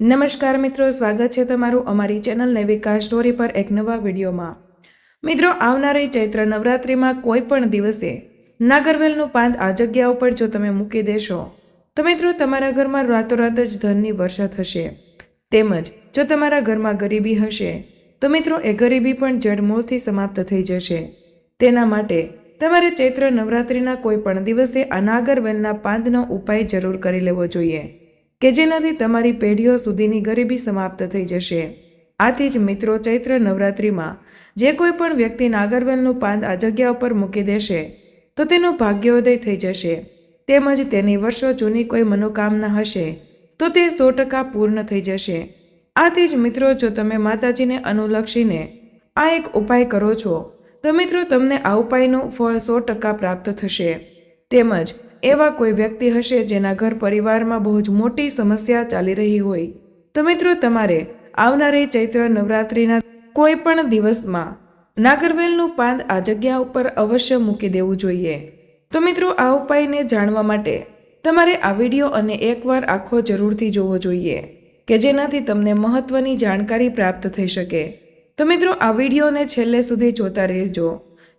નમસ્કાર મિત્રો, સ્વાગત છે તમારું અમારી ચેનલ વિકાસ સ્ટોરી પર એક નવા વિડીયોમાં. મિત્રો, આવનારી ચૈત્ર નવરાત્રિમાં કોઈ પણ દિવસે નાગરવેલનું પાન આ જગ્યા ઉપર જો તમે મૂકી દેશો, તો મિત્રો તમારા ઘરમાં રાતોરાત જ ધનની વર્ષા થશે તેમજ જો તમારા ઘરમાં ગરીબી હશે, તો મિત્રો એ ગરીબી પણ જડમૂળથી સમાપ્ત થઈ જશે. તેના માટે તમારે ચૈત્ર નવરાત્રિના કોઈ પણ દિવસે આ નાગરવેલના પાંદનો ઉપાય જરૂર કરી લેવો જોઈએ. કે જેનાથી તમારી પેઢીઓ સુધીની ગરીબી સમાપ્ત થઈ જશે. આથી જ મિત્રો, ચૈત્ર નવરાત્રિમાં જે કોઈ પણ વ્યક્તિ નાગરવેલનું પાન આ જગ્યા ઉપર મૂકી દેશે, તો તેનું ભાગ્યોદય થઈ જશે. તેમજ તેની વર્ષો જૂની કોઈ મનોકામના હશે, તો તે સો ટકા પૂર્ણ થઈ જશે. આથી જ મિત્રો, જો તમે માતાજીને અનુલક્ષીને આ એક ઉપાય કરો છો, તો મિત્રો, તમને આ ઉપાયનું ફળ સો ટકા પ્રાપ્ત થશે. તેમજ એવા કોઈ વ્યક્તિ હશે જેના ઘર પરિવારમાં બહુ જ મોટી સમસ્યા ચાલી રહી હોય. તો મિત્રો, તમારે આવનારી ચૈત્ર નવરાત્રિના કોઈ પણ દિવસમાં નાગરવેલનું પાન આ જગ્યા ઉપર અવશ્ય મૂકી દેવું જોઈએ. તો મિત્રો, આ ઉપાયને જાણવા માટે તમારે આ વીડિયો અને એકવાર આખો જરૂરથી જોવો જોઈએ કે જેનાથી તમને મહત્વની જાણકારી પ્રાપ્ત થઈ શકે. તો મિત્રો, આ વિડીયોને છેલ્લે સુધી જોતા રહેજો.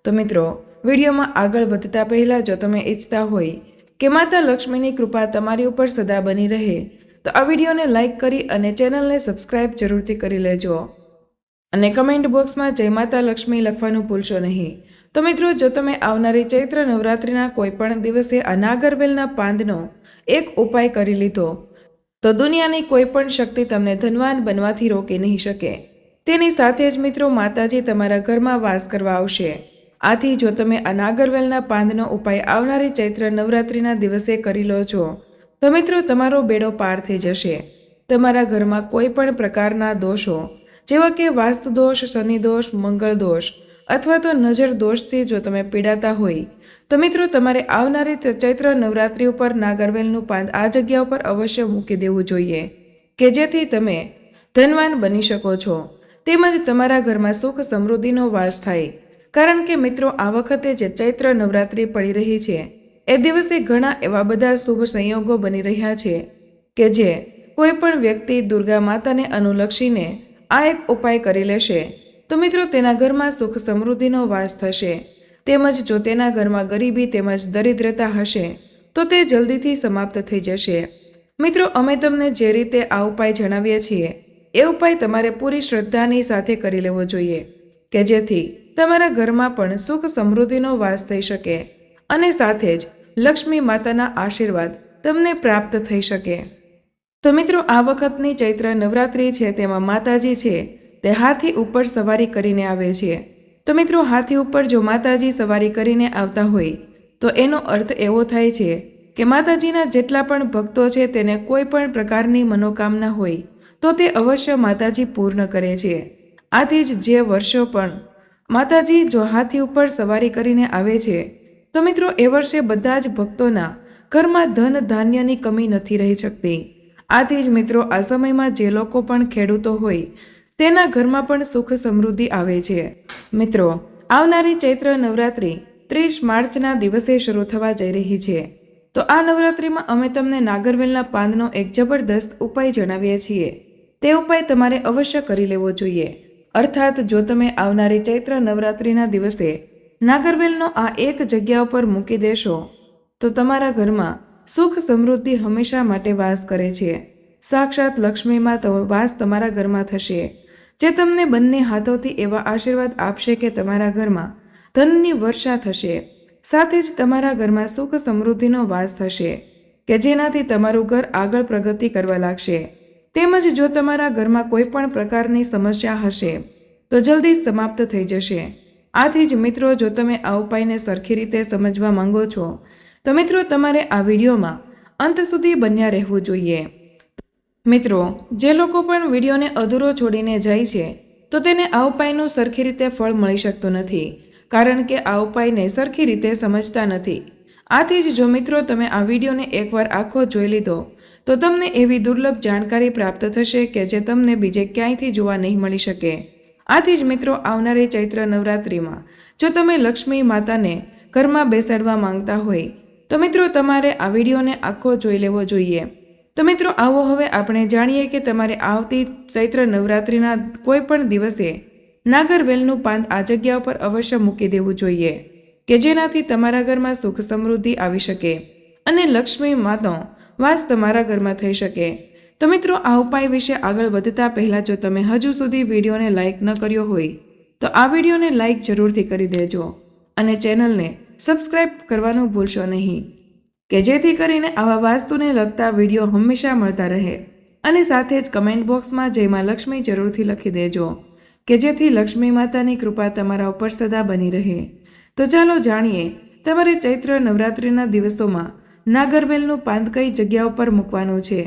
તો મિત્રો, વિડીયોમાં આગળ વધતા પહેલાં જો તમે ઈચ્છતા હોય કે માતા લક્ષ્મીની કૃપા તમારી ઉપર સદા બની રહે. તો આ વિડીયોને લાઇક કરી અને ચેનલને સબસ્ક્રાઇબ જરૂરથી કરી લેજો. અને કમેન્ટ બોક્સમાં જય માતા લક્ષ્મી લખવાનું ભૂલશો નહીં. તો મિત્રો, જો તમે આવનારી ચૈત્ર નવરાત્રિના કોઈ પણ દિવસે આ પાંદનો એક ઉપાય કરી લીધો, તો દુનિયાની કોઈ પણ શક્તિ તમને ધનવાન બનવાથી રોકી નહીં શકે. તેની સાથે જ મિત્રો, માતાજી તમારા ઘરમાં વાસ કરવા આવશે. આથી જો તમે આ નાગરવેલના પાંદનો ઉપાય આવનારી ચૈત્ર નવરાત્રિના દિવસે કરી લો છો, તો મિત્રો તમારો બેડો પાર થઈ જશે. તમારા ઘરમાં કોઈ પણ પ્રકારના દોષો, જેવા કે વાસ્તુ દોષ શનિ દોષ મંગળ દોષ અથવા તો નજર દોષથી જો તમે પીડાતા હોય, તો મિત્રો તમારે આવનારી ચૈત્ર નવરાત્રિ ઉપર નાગરવેલનું પાંદ આ જગ્યા ઉપર અવશ્ય મૂકી દેવું જોઈએ, કે જેથી તમે ધનવાન બની શકો છો. તેમજ તમારા ઘરમાં સુખ સમૃદ્ધિનો વાસ થાય. કારણ કે મિત્રો, આ વખતે જે ચૈત્ર નવરાત્રિ પડી રહી છે, એ દિવસે ઘણા એવા બધા શુભ સંયોગો બની રહ્યા છે કે જે કોઈ પણ વ્યક્તિ દુર્ગા માતાને અનુલક્ષીને આ એક ઉપાય કરી લેશે. તો મિત્રો, તેના ઘરમાં સુખ સમૃદ્ધિનો વાસ થશે, તેમજ જો તેના ઘરમાં ગરીબી તેમજ દરિદ્રતા હશે, તો તે જલ્દીથી સમાપ્ત થઈ જશે. મિત્રો, અમે તમને જે રીતે આ ઉપાય જણાવીએ છીએ, એ ઉપાય તમારે પૂરી શ્રદ્ધાની સાથે કરી લેવો જોઈએ, કે જેથી તમારા ઘરમાં પણ સુખ સમૃદ્ધિનો વાસ થઈ શકે અને સાથે જ લક્ષ્મી માતાના આશીર્વાદ તમને પ્રાપ્ત થઈ શકે. તો મિત્રો, આ વખતની ચૈત્ર નવરાત્રિ છે, તેમાં માતાજી છે, તે હાથી ઉપર સવારી કરીને આવે છે. તો મિત્રો, હાથી ઉપર જો માતાજી સવારી કરીને આવતા હોય, તો એનો અર્થ એવો થાય છે કે માતાજીના જેટલા પણ ભક્તો છે, તેને કોઈ પણ પ્રકારની મનોકામના હોય, તો તે અવશ્ય માતાજી પૂર્ણ કરે છે. આથી જ જે વર્ષો પણ માતાજી જો હાથી ઉપર સવારી કરીને આવે છે, તો મિત્રો એ વર્ષે બધા જ ભક્તોના ઘરમાં ધન ધાન્યની કમી નથી રહી શકતી. આથી જ મિત્રો આ સમયમાં જે લોકો પણ ખેડૂતો હોય, તેના ઘરમાં પણ સુખ સમૃદ્ધિ આવે છે. મિત્રો, આવનારી ચૈત્ર નવરાત્રિ ત્રીસ માર્ચના દિવસે શરૂ થવા જઈ રહી છે. તો આ નવરાત્રિમાં અમે તમને નાગરવેલના પાનનો એક જબરદસ્ત ઉપાય જણાવીએ છીએ. તે ઉપાય તમારે અવશ્ય કરી લેવો જોઈએ. અર્થાત જો તમે આવનારી ચૈત્ર નવરાત્રિના દિવસે નાગરવેલનો આ એક જગ્યા ઉપર મૂકી દેશો, તો તમારા ઘરમાં સુખ સમૃદ્ધિ હંમેશા માટે વાસ કરે છે. સાક્ષાત લક્ષ્મીમાં તો વાસ તમારા ઘરમાં થશે. જે તમને બંને હાથોથી એવા આશીર્વાદ આપશે કે તમારા ઘરમાં ધનની વર્ષા થશે. સાથે જ તમારા ઘરમાં સુખ સમૃદ્ધિનો વાસ થશે, કે જેનાથી તમારું ઘર આગળ પ્રગતિ કરવા લાગશે. તેમજ જો તમારા ઘરમાં કોઈ પણ પ્રકારની સમસ્યા હશે, તો જલ્દી સમાપ્ત થઈ જશે. આથી જ મિત્રો, જો તમે આ ઉપાયને સરખી રીતે સમજવા માંગો છો, તો મિત્રો, તમારે આ વિડીયોમાં અંત સુધી બન્યા રહેવું જોઈએ. મિત્રો, જે લોકો પણ વિડીયોને અધૂરો છોડીને જાય છે, તો તેને આ ઉપાયનું સરખી રીતે ફળ મળી શકતું નથી, કારણ કે આ ઉપાયને સરખી રીતે સમજતા નથી. આથી જ જો મિત્રો, તમે આ વિડીયોને એકવાર આખો જોઈ લીધો તો તમને એવી દુર્લભ જાણકારી પ્રાપ્ત થશે કે જે તમને બીજે ક્યાંયથી જોવા નહીં મળી શકે. આથી જ મિત્રો, આવનારી ચૈત્ર નવરાત્રિમાં જો તમે લક્ષ્મી માતાને ઘરમાં બેસાડવા માંગતા હોય, તો મિત્રો તમારે આ વિડીયોને આખો જોઈ લેવો જોઈએ. તો મિત્રો, આવો હવે આપણે જાણીએ કે તમારે આવતી ચૈત્ર નવરાત્રિના કોઈ પણ દિવસે નાગરવેલનું પાન આ જગ્યા ઉપર અવશ્ય મૂકી દેવું જોઈએ, કે જેનાથી તમારા ઘરમાં સુખ સમૃદ્ધિ આવી શકે. અને લક્ષ્મી માતો વાસ તમારા ઘરમાં થઈ શકે. તો મિત્રો, આ ઉપાય વિશે આગળ વધતા પહેલાં જો તમે હજુ સુધી વિડીયોને લાઇક ન કર્યો હોય, તો આ વિડીયોને લાઇક જરૂરથી કરી દેજો અને ચેનલને સબસ્ક્રાઇબ કરવાનું ભૂલશો નહીં, કે જેથી કરીને આવા વાસ્તુને લગતા વીડિયો હંમેશા મળતા રહે. અને સાથે જ કમેન્ટ બોક્સમાં જયમાં લક્ષ્મી જરૂરથી લખી દેજો, કે જેથી લક્ષ્મી માતાની કૃપા તમારા ઉપર સદા બની રહે. તો ચાલો જાણીએ, તમારે ચૈત્ર નવરાત્રિના દિવસોમાં નાગરવેલનું પાંદ કઈ જગ્યા ઉપર મૂકવાનું છે?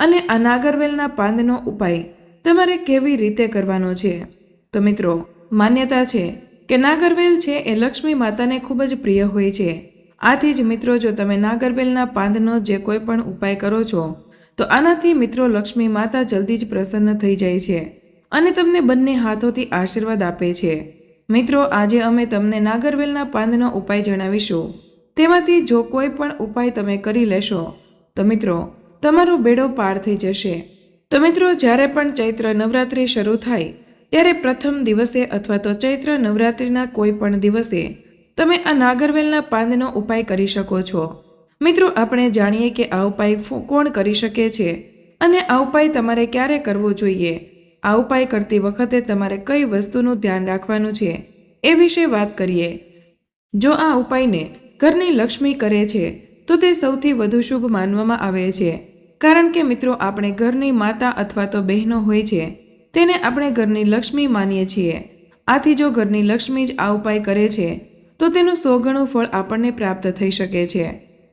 અને આ નાગરવેલના પાંદનો ઉપાય તમારે કેવી રીતે કરવાનો છે? તો મિત્રો, માન્યતા છે કે નાગરવેલ છે એ લક્ષ્મી માતાને ખૂબ જ પ્રિય હોય છે. આથી જ મિત્રો, જો તમે નાગરવેલના પાંદનો જે કોઈ પણ ઉપાય કરો છો, તો આનાથી મિત્રો લક્ષ્મી માતા જલ્દી જ પ્રસન્ન થઈ જાય છે અને તમને બંને હાથોથી આશીર્વાદ આપે છે. મિત્રો, આજે અમે તમને નાગરવેલના પાંદનો ઉપાય જણાવીશું. તેમાંથી જો કોઈ પણ ઉપાય તમે કરી લેશો, તો મિત્રો, તમારો બેડો પાર થઈ જશે. તો મિત્રો, જ્યારે પણ ચૈત્ર નવરાત્રિ શરૂ થાય, ત્યારે પ્રથમ દિવસે અથવા તો ચૈત્ર નવરાત્રિના કોઈ પણ દિવસે, તમે આ નાગરવેલના પાંદનો ઉપાય કરી શકો છો. મિત્રો, આપણે જાણીએ કે આ ઉપાય કોણ કરી શકે છે અને આ ઉપાય તમારે ક્યારે કરવો જોઈએ? આ ઉપાય કરતી વખતે તમારે કઈ વસ્તુનું ધ્યાન રાખવાનું છે? એ વિશે વાત કરીએ. જો આ ઉપાયને ઘરની લક્ષ્મી કરે છે, તો તે સૌથી વધુ શુભ માનવામાં આવે છે. કારણ કે મિત્રો, આપણે ઘરની માતા અથવા તો બહેનો હોય છે, તેને આપણે ઘરની લક્ષ્મી માનીએ છીએ. આથી જો ઘરની લક્ષ્મી જ આ ઉપાય કરે છે, તો તેનું સો ગણું ફળ આપણને પ્રાપ્ત થઈ શકે છે.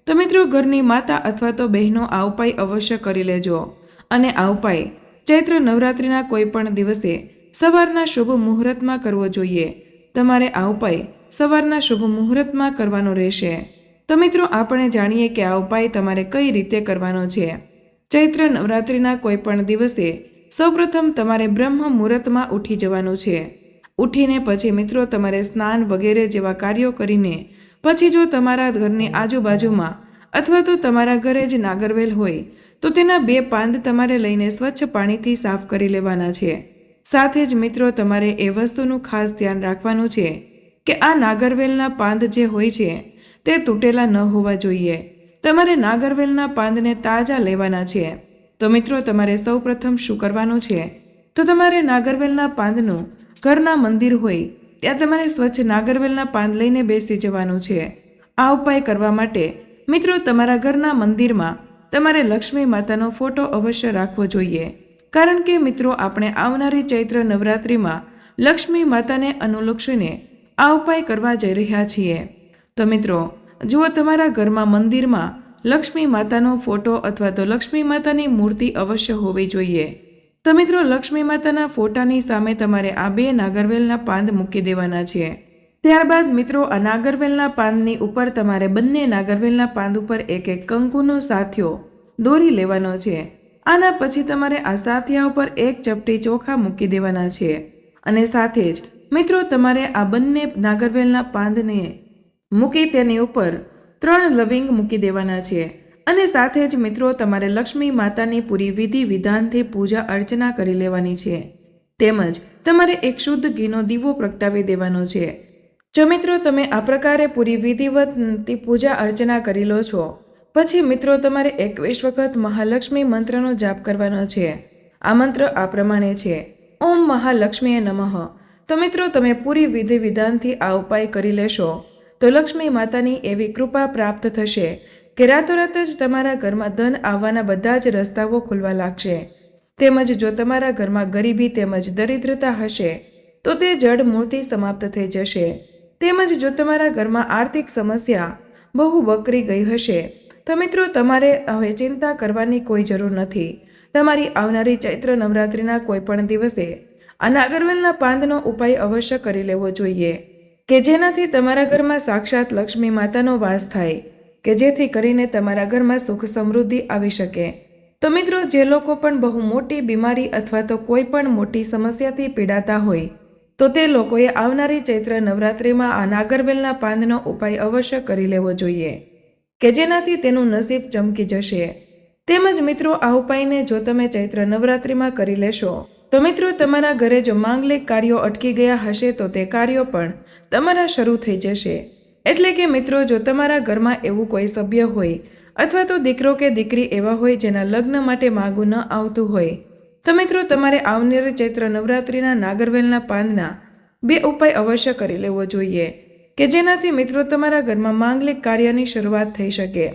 તો મિત્રો, ઘરની માતા અથવા તો બહેનો આ ઉપાય અવશ્ય કરી લેજો. અને આ ઉપાય ચૈત્ર નવરાત્રિના કોઈ પણ દિવસે સવારના શુભ મુહૂર્તમાં કરવો જોઈએ. તમારે આ ઉપાય સવારના શુભ મુહૂર્તમાં કરવાનો રહેશે. તો મિત્રો, આપણે જાણીએ કે આ ઉપાય તમારે કઈ રીતે કરવાનો છે. ચૈત્ર નવરાત્રિના કોઈ પણ દિવસે સૌપ્રથમ તમારે બ્રહ્મ મુહૂર્તમાં ઉઠી જવાનું છે. ઉઠીને પછી મિત્રો, તમારે સ્નાન વગેરે જેવા કાર્યો કરીને પછી જો તમારા ઘરની આજુબાજુમાં અથવા તો તમારા ઘરે જ નાગરવેલ હોય, તો તેના બે પાંદ તમારે લઈને સ્વચ્છ પાણીથી સાફ કરી લેવાના છે. સાથે જ મિત્રો, તમારે એ વસ્તુનું ખાસ ધ્યાન રાખવાનું છે. કે આ નાગરવેલના પાંદ જે હોય છે, તે તૂટેલા ન હોવા જોઈએ. તમારે નાગરવેલના પાંદને તાજા લેવાના છે. તો મિત્રો, તમારે સૌ પ્રથમ શું કરવાનું છે? તો તમારે નાગરવેલના પાંદનું ઘરના મંદિર હોય, ત્યાં તમારે સ્વચ્છ નાગરવેલના પાંદ લઈને બેસી જવાનું છે. આ ઉપાય કરવા માટે, મિત્રો, તમારા ઘરના મંદિરમાં તમારે લક્ષ્મી માતાનો ફોટો અવશ્ય રાખવો જોઈએ. કારણ કે, મિત્રો, આપણે આવનારી ચૈત્ર નવરાત્રિમાં લક્ષ્મી માતાને અનુલક્ષીને આ ઉપાય કરવા જઈ રહ્યા છીએ. તો મિત્રો જો તમારા ઘરમાં મંદિરમાં લક્ષ્મી માતાનો ફોટો અથવા તો લક્ષ્મી માતાની મૂર્તિ અવશ્ય હોવી જોઈએ. તો મિત્રો, લક્ષ્મી માતાના ફોટાની સામે તમારે આ બે નાગરવેલના પાંદ મૂકી દેવાના છે. ત્યારબાદ મિત્રો, આ નાગરવેલના પાંદની ઉપર તમારે બંને નાગરવેલના પાંદ ઉપર એક એક કંકુનો સાથિયો દોરી લેવાનો છે. આના પછી તમારે આ સાથિયા ઉપર એક ચપટી ચોખા મૂકી દેવાના છે. અને સાથે જ મિત્રો, તમારે આ બંને નાગરવેલના પાંદને મૂકી તેની ઉપર ત્રણ લવિંગ મૂકી દેવાના છે. અને સાથે જ મિત્રો, તમારે લક્ષ્મી માતાની પૂરી વિધિ વિધાનથી પૂજા અર્ચના કરી લેવાની છે. તેમજ તમારે એક શુદ્ધ ઘીનો દીવો પ્રગટાવી દેવાનો છે. જો મિત્રો, તમે આ પ્રકારે પૂરી વિધિવતથી પૂજા અર્ચના કરી લો છો, પછી મિત્રો, તમારે એકવીસ વખત મહાલક્ષ્મી મંત્રનો જાપ કરવાનો છે. આ મંત્ર આ પ્રમાણે છે. ઓમ મહાલક્ષ્મીએ નમઃ. તો મિત્રો, તમે પૂરી વિધિ વિધાનથી આ ઉપાય કરી લેશો. તો લક્ષ્મી માતાની એવી કૃપા પ્રાપ્ત થશે કે રાતોરાત જ તમારા ઘરમાં ધન આવવાના બધા જ રસ્તાઓ ખુલવા લાગશે. તેમજ જો તમારા ઘરમાં ગરીબી તેમજ દરિદ્રતા હશે, તો તે જડ મૂળથી સમાપ્ત થઈ જશે. તેમજ જો તમારા ઘરમાં આર્થિક સમસ્યા બહુ બકરી ગઈ હશે, તો મિત્રો, તમારે હવે ચિંતા કરવાની કોઈ જરૂર નથી. તમારી આવનારી ચૈત્ર નવરાત્રિના કોઈ પણ દિવસે આ નાગરવેલના પાંદનો ઉપાય અવશ્ય કરી લેવો જોઈએ, કે જેનાથી તમારા ઘરમાં સાક્ષાત લક્ષ્મી માતાનો વાસ થાય, કે જેથી કરીને તમારા ઘરમાં સુખ સમૃદ્ધિ આવી શકે. તો મિત્રો, જે લોકો પણ બહુ મોટી બીમારી અથવા તો કોઈ પણ મોટી સમસ્યાથી પીડાતા હોય, તો તે લોકોએ આવનારી ચૈત્ર નવરાત્રિમાં આ નાગરવેલના પાંદનો ઉપાય અવશ્ય કરી લેવો જોઈએ, કે જેનાથી તેનું નસીબ ચમકી જશે. તેમજ મિત્રો, આ ઉપાયને જો તમે ચૈત્ર નવરાત્રિમાં કરી લેશો તો મિત્રો, તમારા ઘરે જો માંગલિક કાર્યો અટકી ગયા હશે, તો તે કાર્યો પણ તમારા શરૂ થઈ જશે. એટલે કે મિત્રો, જો તમારા ઘરમાં એવું કોઈ સભ્ય હોય અથવા તો દીકરો કે દીકરી એવા હોય જેના લગ્ન માટે માગું ન આવતું હોય, તો મિત્રો, તમારે આવનારી ચૈત્ર નવરાત્રિના નાગરવેલના પાનના બે ઉપાય અવશ્ય કરી લેવો જોઈએ, કે જેનાથી મિત્રો તમારા ઘરમાં માંગલિક કાર્યની શરૂઆત થઈ શકે.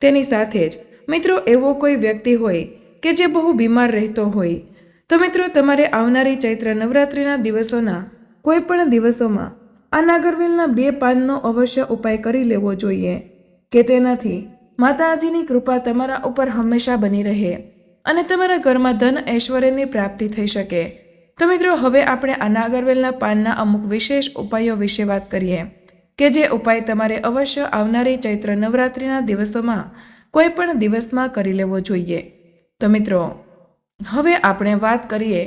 તેની સાથે જ મિત્રો, એવો કોઈ વ્યક્તિ હોય કે જે બહુ બીમાર રહેતો હોય તો મિત્રો, તમારે આવનારી ચૈત્ર નવરાત્રિના દિવસોના કોઈ પણ દિવસોમાં આ નાગરવેલના બે પાનનો અવશ્ય ઉપાય કરી લેવો જોઈએ કે તેનાથી માતાજીની કૃપા તમારા ઉપર હંમેશા બની રહે અને તમારા ઘરમાં ધન ઐશ્વર્યની પ્રાપ્તિ થઈ શકે. તો મિત્રો, હવે આપણે આ નાગરવેલના પાનના અમુક વિશેષ ઉપાયો વિશે વાત કરીએ કે જે ઉપાય તમારે અવશ્ય આવનારી ચૈત્ર નવરાત્રિના દિવસોમાં કોઈ પણ દિવસમાં કરી લેવો જોઈએ. તો મિત્રો હવે આપણે વાત કરીએ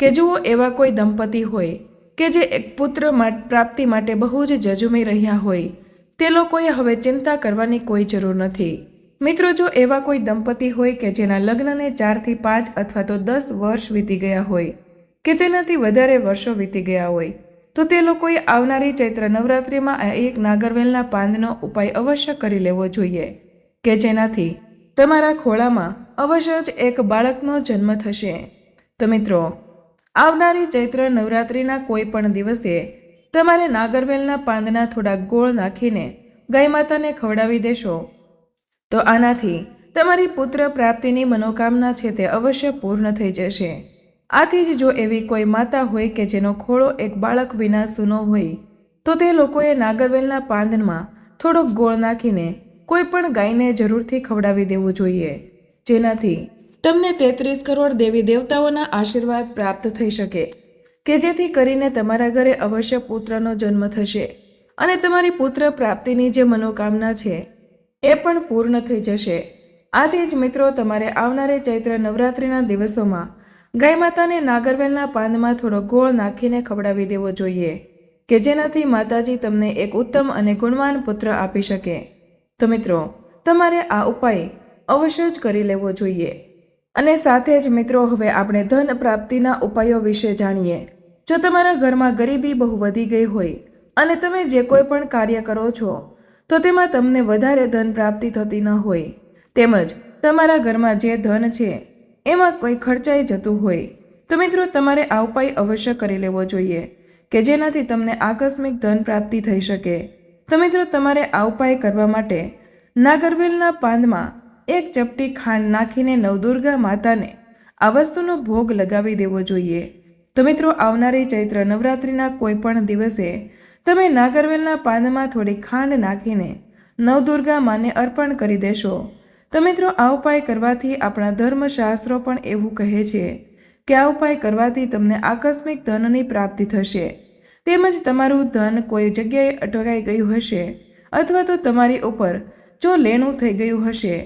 કે જુઓ એવા કોઈ દંપતી હોય કે જે એક પુત્ર પ્રાપ્તિ માટે બહુ જ જજુમી રહ્યા હોય, તે લોકોએ હવે ચિંતા કરવાની કોઈ જરૂર નથી. મિત્રો, જો એવા કોઈ દંપતી હોય કે જેના લગ્નને ચારથી પાંચ અથવા તો દસ વર્ષ વીતી ગયા હોય કે તેનાથી વધારે વર્ષો વીતી ગયા હોય, તો તે લોકોએ આવનારી ચૈત્ર નવરાત્રિમાં એક નાગરવેલના પાંદનો ઉપાય અવશ્ય કરી લેવો જોઈએ કે જેનાથી તમારા ખોળામાં અવશ્ય જ એક બાળકનો જન્મ થશે. તો મિત્રો, આવનારી ચૈત્ર નવરાત્રિના કોઈ પણ દિવસે તમારે નાગરવેલના પાંદના થોડા ગોળ નાખીને ગાય માતાને ખવડાવી દેશો. તો આનાથી તમારી પુત્ર પ્રાપ્તિની મનોકામના છે તે અવશ્ય પૂર્ણ થઈ જશે. આથી જ જો એવી કોઈ માતા હોય કે જેનો ખોળો એક બાળક વિના સૂનો હોય, તો તે લોકોએ નાગરવેલના પાંદમાં થોડોક ગોળ નાખીને કોઈ પણ ગાયને જરૂરથી ખવડાવી દેવું જોઈએ. જેનાથી તમને તેત્રીસ કરોડ દેવી દેવતાઓના આશીર્વાદ પ્રાપ્ત થઈ શકે, કે જેથી કરીને તમારા ઘરે અવશ્ય પુત્રનો જન્મ થશે અને તમારી પુત્ર પ્રાપ્તિની જે મનોકામના છે, એ પણ પૂર્ણ થઈ જશે. આથી જ મિત્રો, તમારે આવનારે ચૈત્ર નવરાત્રિના દિવસોમાં ગાય માતાને નાગરવેલના પાનમાં થોડો ગોળ નાખીને ખવડાવી દેવો જોઈએ, કે જેનાથી માતાજી તમને એક ઉત્તમ અને ગુણવાન પુત્ર આપી શકે. તો મિત્રો, તમારે આ ઉપાય અવશ્ય જ કરી લેવો જોઈએ. અને સાથે જ મિત્રો, હવે આપણે ધન પ્રાપ્તિના ઉપાયો વિશે જાણીએ. જો તમારા ઘરમાં ગરીબી બહુ વધી ગઈ હોય અને તમે જે કોઈ પણ કાર્ય કરો છો, તો તેમાં તમને વધારે ધન પ્રાપ્તિ થતી ન હોય. તેમજ તમારા ઘરમાં જે ધન છે, એમાં કોઈ ખર્ચાઈ જતું હોય. તો મિત્રો, તમારે આ ઉપાય અવશ્ય કરી લેવો જોઈએ કે જેનાથી તમને આકસ્મિક ધન પ્રાપ્તિ થઈ શકે. તો મિત્રો, તમારે આ ઉપાય કરવા માટે નાગરવેલના પાંદમાં એક ચપટી ખાંડ નાખીને નવદુર્ગા માતાને આ વસ્તુનો ભોગ લગાવી દેવો જોઈએ. તો મિત્રો, આવનારી ચૈત્ર નવરાત્રિના કોઈ પણ દિવસે તમે નાગરવેલના પાંદમાં થોડી ખાંડ નાખીને નવદુર્ગા માને અર્પણ કરી દેશો. તો મિત્રો, આ ઉપાય કરવાથી આપણા ધર્મશાસ્ત્રો પણ એવું કહે છે કે આ ઉપાય કરવાથી તમને આકસ્મિક ધનની પ્રાપ્તિ થશે. તેમજ તમારું ધન કોઈ જગ્યાએ અટકાઈ ગયું હશે અથવા તો તમારી ઉપર જો લેણું થઈ ગયું હશે,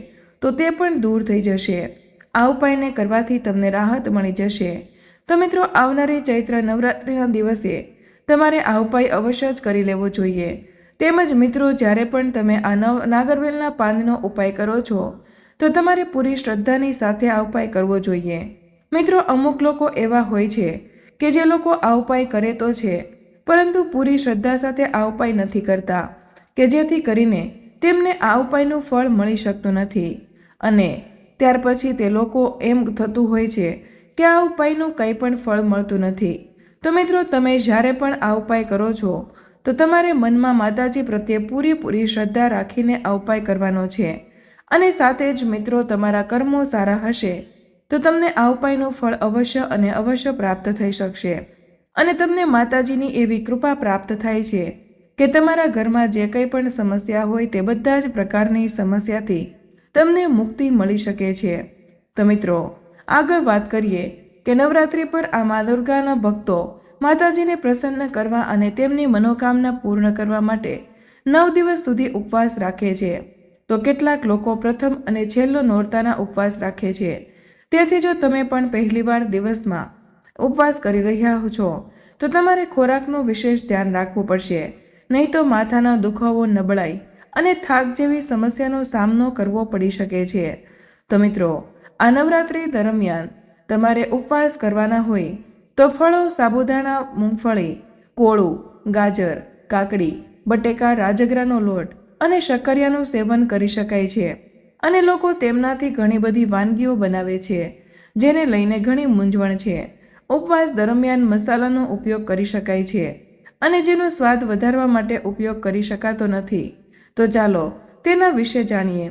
તો તે પણ દૂર થઈ જશે. આ ઉપાયને કરવાથી તમને રાહત મળી જશે. તો મિત્રો, આવનારી ચૈત્ર નવરાત્રિના દિવસે તમારે આ ઉપાય અવશ્ય જ કરી લેવો જોઈએ. તેમજ મિત્રો, જ્યારે પણ તમે આ નવ નાગરવેલના પાનનો ઉપાય કરો છો, તો તમારે પૂરી શ્રદ્ધાની સાથે આ ઉપાય કરવો જોઈએ. મિત્રો, અમુક લોકો એવા હોય છે કે જે લોકો આ ઉપાય કરે તો છે પરંતુ પૂરી શ્રદ્ધા સાથે આ ઉપાય નથી કરતા, કે જેથી કરીને તેમને આ ઉપાયનું ફળ મળી શકતું નથી. અને ત્યાર પછી તે લોકો એમ થતું હોય છે કે આ ઉપાયનું કંઈ પણ ફળ મળતું નથી. તો મિત્રો, તમે જ્યારે પણ આ ઉપાય કરો છો, તો તમારે મનમાં માતાજી પ્રત્યે પૂરેપૂરી શ્રદ્ધા રાખીને આ ઉપાય કરવાનો છે. અને સાથે જ મિત્રો, તમારા કર્મો સારા હશે, તો તમને આ ઉપાયનું ફળ અવશ્ય અને અવશ્ય પ્રાપ્ત થઈ શકશે. અને તમને માતાજીની એવી કૃપા પ્રાપ્ત થાય છે કે તમારા ઘરમાં જે કંઈ પણ સમસ્યા હોય તે બધા જ પ્રકારની સમસ્યાથી તમને મુક્તિ મળી શકે છે. તો મિત્રો, આગળ વાત કરીએ કે નવરાત્રિ પર આ મા દુર્ગાના ભક્તો માતાજીને પ્રસન્ન કરવા અને તેમની મનોકામના પૂર્ણ કરવા માટે નવ દિવસ સુધી ઉપવાસ રાખે છે. તો કેટલાક લોકો પ્રથમ અને છેલ્લો નોરતાના ઉપવાસ રાખે છે. તેથી જો તમે પણ પહેલીવાર દિવસમાં ઉપવાસ કરી રહ્યા છો, તો તમારે ખોરાકનું વિશેષ ધ્યાન રાખવું પડશે. નહીં તો માથાનો દુખાવો નબળાઈ અને થાક જેવી સમસ્યાનો સામનો કરવો પડી શકે છે. તો મિત્રો, આ નવરાત્રિ દરમિયાન તમારે ઉપવાસ કરવાના હોય તો ફળો, સાબુદાણા, મૂંગફળી, કોળું, ગાજર, કાકડી, બટેકા, રાજગરાનો લોટ અને શક્કરિયાનું સેવન કરી શકાય છે. અને લોકો તેમનાથી ઘણી બધી વાનગીઓ બનાવે છે, જેને લઈને ઘણી મૂંઝવણ છે. ઉપવાસ દરમિયાન મસાલાનો ઉપયોગ કરી શકાય છે અને જેનો સ્વાદ વધારવા માટે ઉપયોગ કરી શકાતો નથી. તો ચાલો તેના વિશે જાણીએ.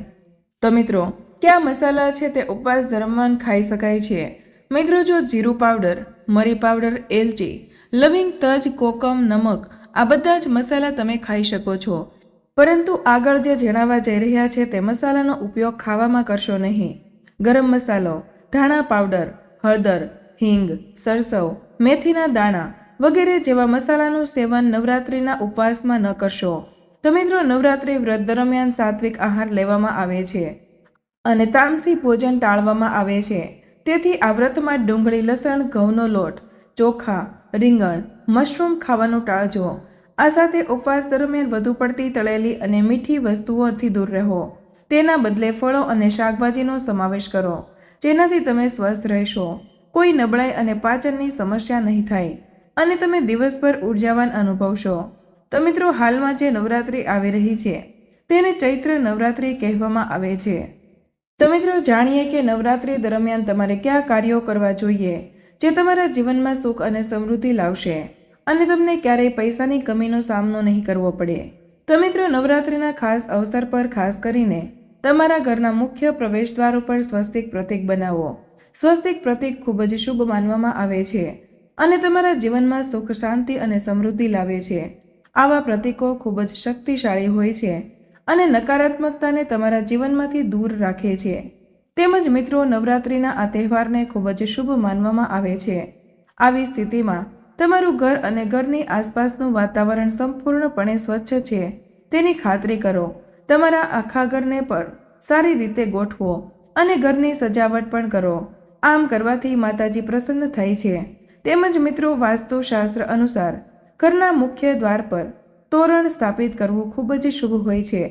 તો મિત્રો, કયા મસાલા છે તે ઉપવાસ દરમિયાન ખાઈ શકાય છે? મિત્રો, જો જીરું પાવડર, મરી પાવડર, એલચી, લવિંગ તજ, કોકમ, નમક, આ બધા જ મસાલા તમે ખાઈ શકો છો. પરંતુ આગળ જે જણાવવા જઈ રહ્યા છે તે મસાલાનો ઉપયોગ ખાવામાં કરશો નહીં. ગરમ મસાલો, ધાણા પાવડર, હળદર હિંગ, સરસવ, મેથીના દાણા વગેરે જેવા મસાલાનું સેવન નવરાત્રિના ઉપવાસમાં ન કરશો. તો મિત્રો, નવરાત્રિ વ્રત દરમિયાન સાત્વિક આહાર લેવામાં આવે છે અને તામસી ભોજન ટાળવામાં આવે છે. તેથી આ વ્રતમાં ડુંગળી, લસણ, ઘઉંનો લોટ, ચોખા, રીંગણ, મશરૂમ ખાવાનું ટાળજો. આ સાથે ઉપવાસ દરમિયાન વધુ પડતી તળેલી અને મીઠી વસ્તુઓથી દૂર રહો. તેના બદલે ફળો અને શાકભાજીનો સમાવેશ કરો, જેનાથી તમે સ્વસ્થ રહેશો. કોઈ નબળાઈ અને પાચનની સમસ્યા નહીં થાય અને તમે દિવસભર ઉર્જાવાન અનુભવશો. તો મિત્રો, હાલમાં જે નવરાત્રિ આવી રહી છે, તેને ચૈત્ર નવરાત્રિ કહેવામાં આવે છે. તો મિત્રો, જાણીએ કે નવરાત્રિ દરમિયાન તમારે કયા કાર્યો કરવા જોઈએ, જે તમારા જીવનમાં સુખ અને સમૃદ્ધિ લાવશે અને તમને ક્યારેય પૈસાની કમીનો સામનો નહીં કરવો પડે. તો મિત્રો, નવરાત્રિના ખાસ અવસર પર ખાસ કરીને તમારા ઘરના મુખ્ય પ્રવેશદ્વાર ઉપર સ્વસ્તિક પ્રતીક બનાવો. સ્વસ્તિક પ્રતીક ખૂબ જ શુભ માનવામાં આવે છે અને તમારા જીવનમાં સુખ, શાંતિ અને સમૃદ્ધિ લાવે છે. આવા પ્રતીકો ખૂબ જ શક્તિશાળી હોય છે અને નકારાત્મકતાને તમારા જીવનમાંથી દૂર રાખે છે. તેમજ મિત્રો, નવરાત્રિના આ તહેવારને ખૂબ જ શુભ માનવામાં આવે છે. આવી સ્થિતિમાં તમારું ઘર અને ઘરની આસપાસનું વાતાવરણ સંપૂર્ણપણે સ્વચ્છ છે. તેની ખાતરી કરો, તમારા આખા ઘરને પણ સારી રીતે ગોઠવો અને ઘરની સજાવટ પણ કરો. આમ કરવાથી માતાજી પ્રસન્ન થાય છે. તેમજ મિત્રો, વાસ્તુશાસ્ત્ર અનુસાર ઘરના મુખ્ય દ્વાર પર તોરણ સ્થાપિત કરવું ખૂબ જ શુભ હોય છે.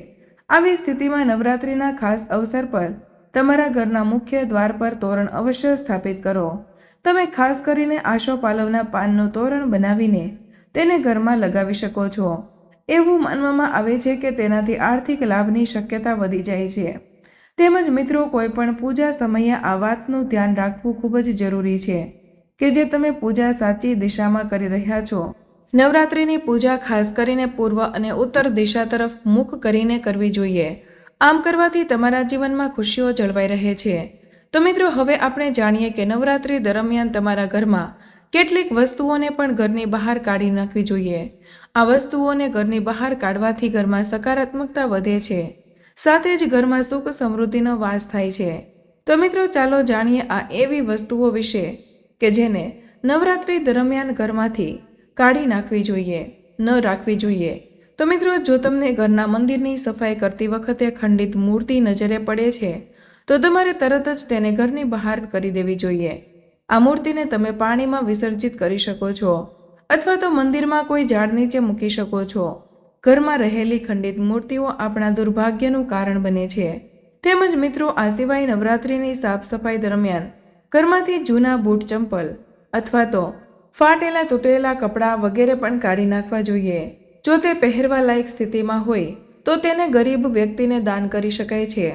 આવી સ્થિતિમાં નવરાત્રિના ખાસ અવસર પર તમારા ઘરના મુખ્ય દ્વાર પર તોરણ અવશ્ય સ્થાપિત કરો. તમે ખાસ કરીને આશો પાલવના પાનનું તોરણ બનાવીને તેને ઘરમાં લગાવી શકો છો. એવું માનવામાં આવે છે કે તેનાથી આર્થિક લાભની શક્યતા વધી જાય છે. તેમજ મિત્રો, કોઈ પણ પૂજા સમયે આ વાતનું ધ્યાન રાખવું ખૂબ જ જરૂરી છે કે જે તમે પૂજા સાચી દિશામાં કરી રહ્યા છો. નવરાત્રિની પૂજા ખાસ કરીને પૂર્વ અને ઉત્તર દિશા તરફ મુખ કરીને કરવી જોઈએ. આમ કરવાથી તમારા જીવનમાં ખુશીઓ જળવાઈ રહે છે. તો મિત્રો, હવે આપણે જાણીએ કે નવરાત્રિ દરમિયાન તમારા ઘરમાં કેટલીક વસ્તુઓને પણ ઘરની બહાર કાઢી નાખવી જોઈએ. આ વસ્તુઓને ઘરની બહાર કાઢવાથી ઘરમાં સકારાત્મકતા વધે છે. સાથે જ ઘરમાં સુખ સમૃદ્ધિનો વાસ થાય છે. તો મિત્રો, ચાલો જાણીએ આ એવી વસ્તુઓ વિશે કે જેને નવરાત્રિ દરમિયાન ઘરમાંથી કાઢી નાખવી જોઈએ, ન રાખવી જોઈએ. તો મિત્રો, જો તમને ઘરના મંદિરની સફાઈ કરતી વખતે ખંડિત મૂર્તિ નજરે પડે છે, તો તમારે તરત જ તેને ઘરની બહાર કરી દેવી જોઈએ. આ મૂર્તિને તમે પાણીમાં વિસર્જિત કરી શકો છો, અથવા તો મંદિરમાં કોઈ ઝાડ નીચે મૂકી શકો છો. ઘરમાં રહેલી ખંડિત મૂર્તિઓ આપણા દુર્ભાગ્યનું કારણ બને છે. તેમજ મિત્રો, આ સિવાય નવરાત્રિની સાફ સફાઈ દરમિયાન ઘરમાંથી જૂના બૂટ ચંપલ અથવા તો ફાટેલા તૂટેલા કપડાં વગેરે પણ કાઢી નાખવા જોઈએ. જો તે પહેરવા લાયક સ્થિતિમાં હોય, તો તેને ગરીબ વ્યક્તિને દાન કરી શકાય છે.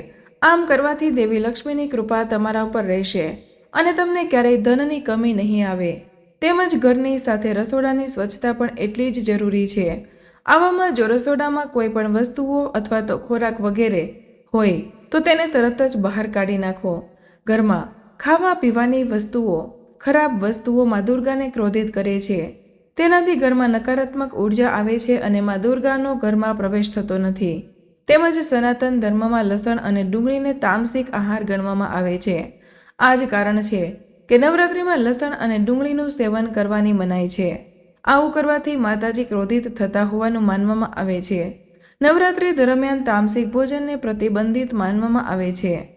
આમ કરવાથી દેવી લક્ષ્મીની કૃપા તમારા ઉપર રહેશે અને તમને ક્યારેય ધનની કમી નહીં આવે. તેમજ ઘરની સાથે રસોડાની સ્વચ્છતા પણ એટલી જ જરૂરી છે. આવામાં જો રસોડામાં કોઈ પણ વસ્તુઓ અથવા તો ખોરાક વગેરે હોય, તો તેને તરત જ બહાર કાઢી નાખો. ઘરમાં ખાવા પીવાની વસ્તુઓ ખરાબ વસ્તુઓ મા દુર્ગાને ક્રોધિત કરે છે. તેનાથી ઘરમાં નકારાત્મક ઊર્જા આવે છે અને મા દુર્ગાનો ઘરમાં પ્રવેશ થતો નથી. તેમજ સનાતન ધર્મમાં લસણ અને ડુંગળીને તામસિક આહાર ગણવામાં આવે છે. આ જ કારણ છે કે નવરાત્રિમાં લસણ અને ડુંગળીનું સેવન કરવાની મનાઈ છે. આવું કરવાથી માતાજી ક્રોધિત થતા હોવાનું માનવામાં આવે છે. નવરાત્રિ દરમિયાન તામસિક ભોજનને પ્રતિબંધિત માનવામાં આવે છે.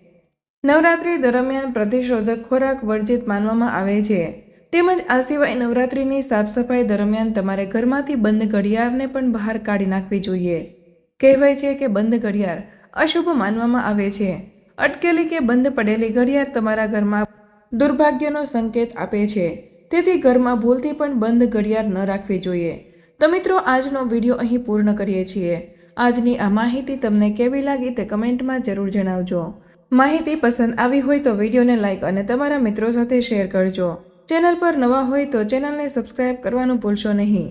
નવરાત્રિ દરમિયાન પ્રતિશોધક ખોરાક વર્જિત માનવામાં આવે છે. તેમજ આ સિવાય નવરાત્રિની સાફ સફાઈ દરમિયાન તમારે ઘરમાંથી બંધ ઘડિયાળને પણ બહાર કાઢી નાખવી જોઈએ. કહેવાય છે કે બંધ ઘડિયાળ અશુભ માનવામાં આવે છે. અટકેલી કે બંધ પડેલી ઘડિયાળ તમારા ઘરમાં દુર્ભાગ્યનો સંકેત આપે છે. તેથી ઘરમાં ભૂલથી પણ બંધ ઘડિયાળ ન રાખવી જોઈએ. તો મિત્રો, આજનો વીડિયો અહીં પૂર્ણ કરીએ છીએ. આજની આ માહિતી તમને કેવી લાગી તે કમેન્ટમાં જરૂર જણાવજો. માહિતી પસંદ આવી હોય તો વિડીયોને લાઇક અને તમારા મિત્રો સાથે શેર કરજો. ચેનલ પર નવા હોય તો ચેનલને સબસ્ક્રાઇબ કરવાનું ભૂલશો નહીં.